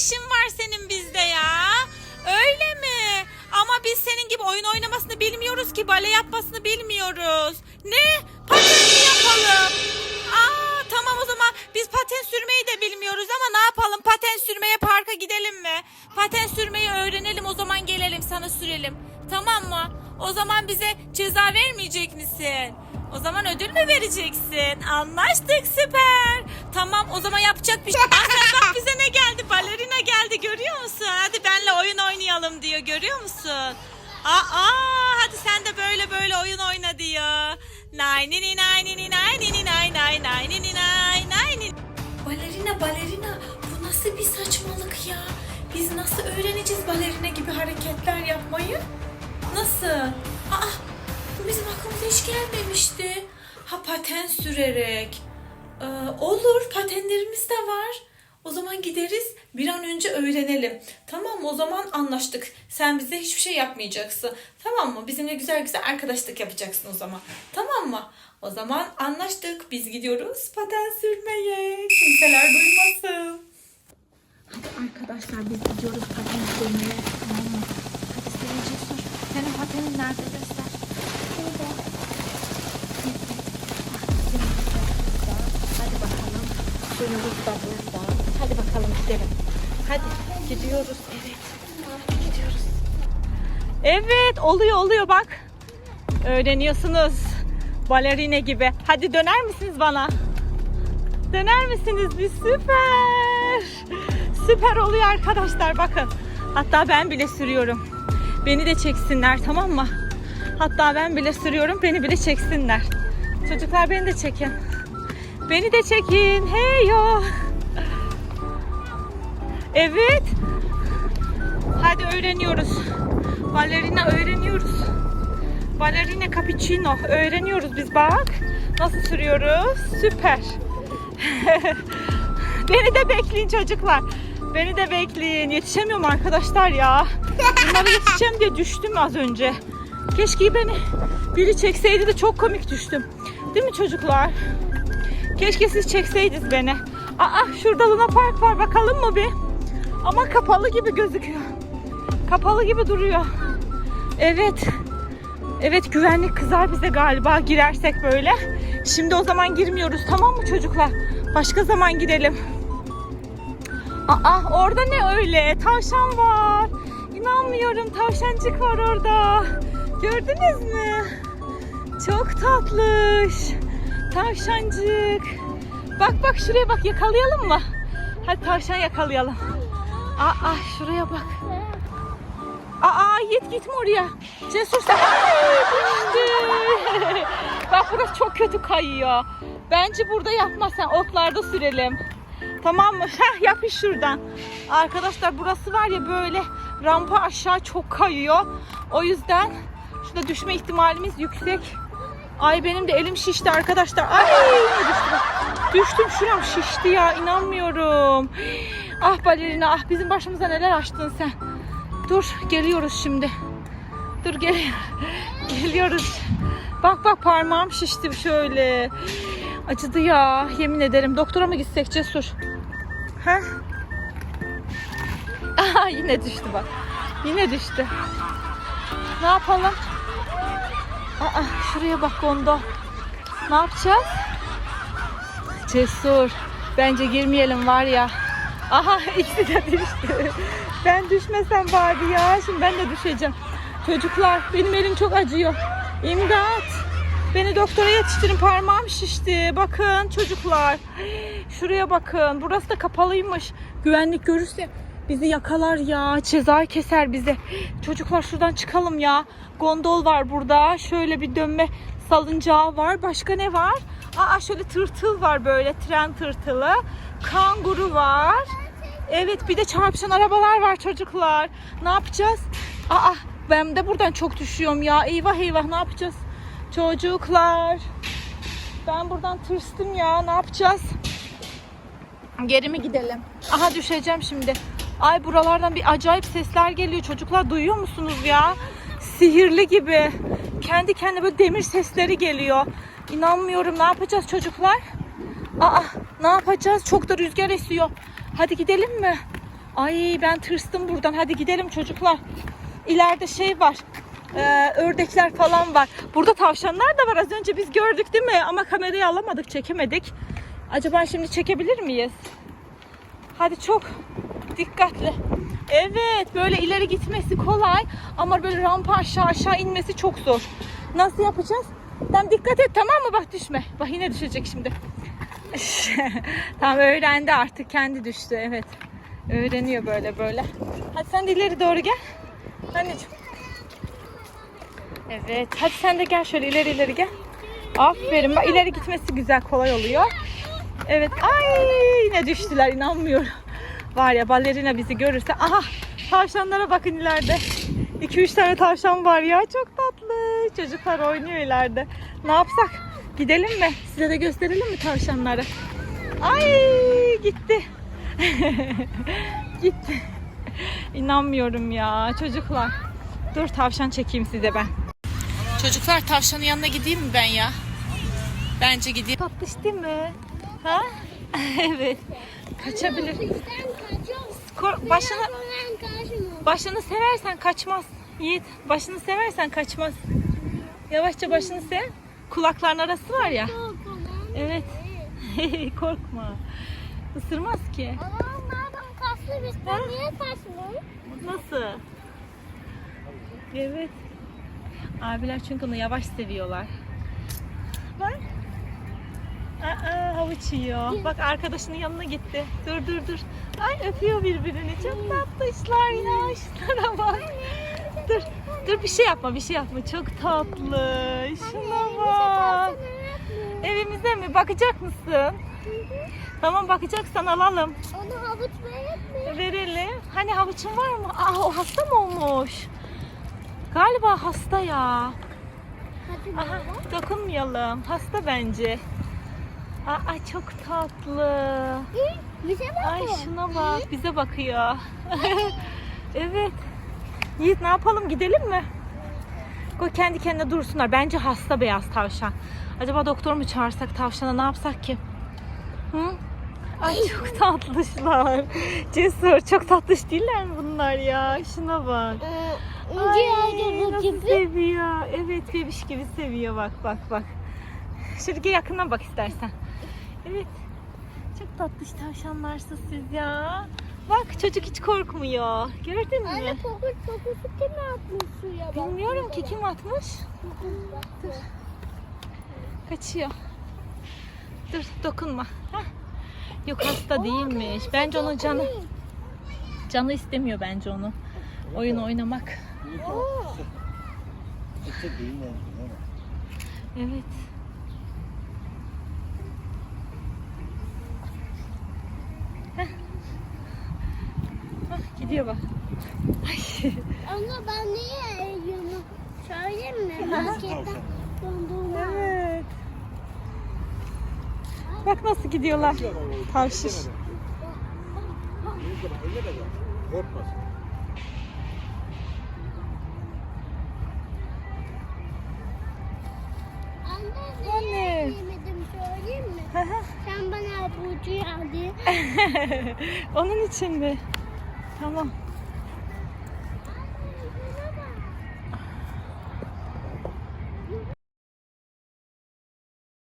işin var senin bizde ya? Öyle mi? Ama biz senin gibi oyun oynamasını bilmiyoruz ki. Bale yapmasını bilmiyoruz. Ne? Paten mi yapalım? Aa tamam o zaman biz paten sürmeyi de bilmiyoruz ama ne yapalım? Paten sürmeye parka gidelim mi? Paten sürmeyi öğrenelim o zaman gelelim sana sürelim. Tamam mı? O zaman bize ceza vermeyecek misin? O zaman ödül mü vereceksin? Anlaştık süper. Tamam o zaman yapacak bir şey. Sen bak bize ne geldi? Balerina geldi görüyor musun? Hadi benle oyun oynayalım diyor görüyor musun? Aa, hadi sen de böyle böyle oyun oyna diyor. Nay ni ni nay ni ni nay ni ni nay nay nay ni ni nay nay ni. Balerina balerina nasıl bir saçmalık ya? Biz nasıl öğreneceğiz balerina gibi hareketler yapmayı? Nasıl? Aa, bu bizim aklımıza hiç gelmemişti. Ha paten sürerek. Ee, olur patenlerimiz de var. O zaman gideriz bir an önce öğrenelim. Tamam mı? O zaman anlaştık. Sen bize hiçbir şey yapmayacaksın. Tamam mı? Bizimle güzel güzel arkadaşlık yapacaksın o zaman. Tamam mı? O zaman anlaştık. Biz gidiyoruz paten sürmeye. Kimseler duymasın. Hadi arkadaşlar biz gidiyoruz paten sürmeye. Tamam mı? Hadi Selin Cesur. Senin patenin nerede göster. Şurada. Hadi bakalım. Suyumuz da burada. Hadi bakalım gidelim. Hadi gidiyoruz. Evet. Gidiyoruz. Evet oluyor oluyor bak. Öğreniyorsunuz. Balerine gibi. Hadi döner misiniz bana? Döner misiniz? Bir süper. Süper oluyor arkadaşlar bakın. Hatta ben bile sürüyorum. Beni de çeksinler tamam mı? Hatta ben bile sürüyorum. Beni bile çeksinler. Çocuklar beni de çekin. Beni de çekin. Hey yo. Evet. Hadi öğreniyoruz. Balerina öğreniyoruz. Balerina cappuccino öğreniyoruz biz bak. Nasıl sürüyoruz? Süper. Beni de bekleyin çocuklar. Beni de bekleyin. Yetişemiyorum arkadaşlar ya. Bunlara yetişeceğim diye düştüm az önce. Keşke beni biri çekseydi de çok komik düştüm. Değil mi çocuklar? Keşke siz çekseydiniz beni. Aa şurada Luna Park var bakalım mı bir? Ama kapalı gibi gözüküyor. Kapalı gibi duruyor. Evet. Evet güvenlik kızar bize galiba girersek böyle. Şimdi o zaman girmiyoruz tamam mı çocuklar? Başka zaman gidelim. Aa orada ne öyle? Tavşan var. İnanmıyorum tavşancık var orada. Gördünüz mü? Çok tatlış. Tavşancık. Bak bak şuraya bak yakalayalım mı? Hadi tavşan yakalayalım. Aa şuraya bak. Aa Yiğit gitme oraya. Cesur sen. Bak burası çok kötü kayıyor. Bence burada yapma sen otlarda sürelim. Tamam mı? Heh, yapış şuradan. Arkadaşlar burası var ya böyle rampa aşağı çok kayıyor. O yüzden şurada düşme ihtimalimiz yüksek. Ay benim de elim şişti arkadaşlar. Ay düştüm. Düştüm şuram şişti ya inanmıyorum. Ah balerina ah bizim başımıza neler açtın sen. Dur geliyoruz şimdi. Dur gel geliyoruz. Bak bak parmağım şişti şöyle. Acıdı ya yemin ederim. Doktora mı gitsek Cesur? Ha? Aha yine düştü bak. Yine düştü. Ne yapalım? Aa şuraya bak Gondo. Ne yapacağız? Cesur. Bence girmeyelim var ya. Aha ikisi de düştü. Ben düşmesem bari ya. Şimdi ben de düşeceğim. Çocuklar benim elim çok acıyor. İmdat. Beni doktora yetiştirin parmağım şişti. Bakın çocuklar. Şuraya bakın. Burası da kapalıymış. Güvenlik görürse bizi yakalar ya. Ceza keser bize. Çocuklar şuradan çıkalım ya. Gondol var burada. Şöyle bir dönme salıncağı var. Başka ne var? Aa şöyle tırtıl var böyle. Tren tırtılı. Kanguru var. Evet bir de çarpışan arabalar var çocuklar. Ne yapacağız? Aa ben de buradan çok düşüyorum ya. Eyvah eyvah ne yapacağız? Çocuklar. Ben buradan tırstım ya. Ne yapacağız? Geri mi gidelim? Aha düşeceğim şimdi. Ay buralardan bir acayip sesler geliyor. Çocuklar duyuyor musunuz ya? Sihirli gibi. Kendi kendine böyle demir sesleri geliyor. İnanmıyorum. Ne yapacağız çocuklar? Aa ne yapacağız? Çok da rüzgar esiyor. Hadi gidelim mi? Ay ben tırstım buradan. Hadi gidelim çocuklar. İleride şey var. Ee, ördekler falan var. Burada tavşanlar da var. Az önce biz gördük değil mi? Ama kamerayı alamadık, çekemedik. Acaba şimdi çekebilir miyiz? Hadi çok dikkatli. Evet, böyle ileri gitmesi kolay ama böyle rampa aşağı aşağı inmesi çok zor. Nasıl yapacağız? Tamam dikkat et tamam mı? Bak düşme. Bak yine düşecek şimdi. tamam öğrendi artık kendi düştü evet. Öğreniyor böyle böyle. Hadi sen de ileri doğru gel. Anneciğim. Evet hadi sen de gel şöyle ileri ileri gel. Aferin bak ileri gitmesi güzel kolay oluyor. Evet ay yine düştüler inanmıyorum. Var ya balerina bizi görürse aha tavşanlara bakın ileride. 2-3 tane tavşan var ya çok tatlı. Çocuklar oynuyor ileride. Ne yapsak? Gidelim mi? Size de gösterelim mi tavşanları? Ay gitti. gitti. İnanmıyorum ya çocuklar. Dur tavşan çekeyim size ben. Çocuklar tavşanın yanına gideyim mi ben ya? Bence gideyim. Tatlış değil mi? Ha? evet. Kaçabilir. Kor- başını başını seversen kaçmaz. Yiğit başını seversen kaçmaz. Yavaşça başını sev. Kulakların arası var ya. Evet. Korkma. Isırmaz ki. Nasıl? Evet. Abiler çünkü onu yavaş seviyorlar. Bak. Aa, havuç yiyor. Bak arkadaşının yanına gitti. Dur dur dur. Ay öpüyor birbirini. Çok tatlışlar ya. Şunlara bak. Dur. Dur bir şey yapma bir şey yapma. Çok tatlı. Şuna bak. Evimize mi? Bakacak mısın? Tamam bakacaksan alalım. Onu havuç verir mi? Verelim. Hani havuçun var mı? Aa o hasta mı olmuş? Galiba hasta ya. Aha, dokunmayalım. Hasta bence. Aa çok tatlı. Bize. Ay şuna bak. Bize bakıyor. evet. Yiğit ne yapalım gidelim mi? Koy kendi kendine dursunlar. Bence hasta beyaz tavşan. Acaba doktor mu çağırsak tavşana ne yapsak ki? Hı? Ay çok tatlışlar. Cesur çok tatlış değiller mi bunlar ya? Şuna bak. İnci ağacı gibi. seviyor. Evet bebiş gibi seviyor bak bak bak. Gel yakından bak istersen. Evet. Çok tatlış tavşanlarsınız siz ya. Bak çocuk hiç korkmuyor. Gördün mü? Anne kokuş kokusu kim atmış suya bak. Bilmiyorum ki kim atmış. Dur. Kaçıyor. Dur dokunma. Hah. Yok hasta değilmiş. Bence onun canı canı istemiyor bence onu. Oyun oynamak. Evet. Heh. Hah, gidiyor bak. Ay. Anne ben niye yiyorum? Söyleyeyim mi? Marketten dondurma. Evet. Bak nasıl gidiyorlar. Tavşır. Anne Anne. yemedim söyleyeyim mi? Sen bana abucu aldın. Onun için mi? Tamam.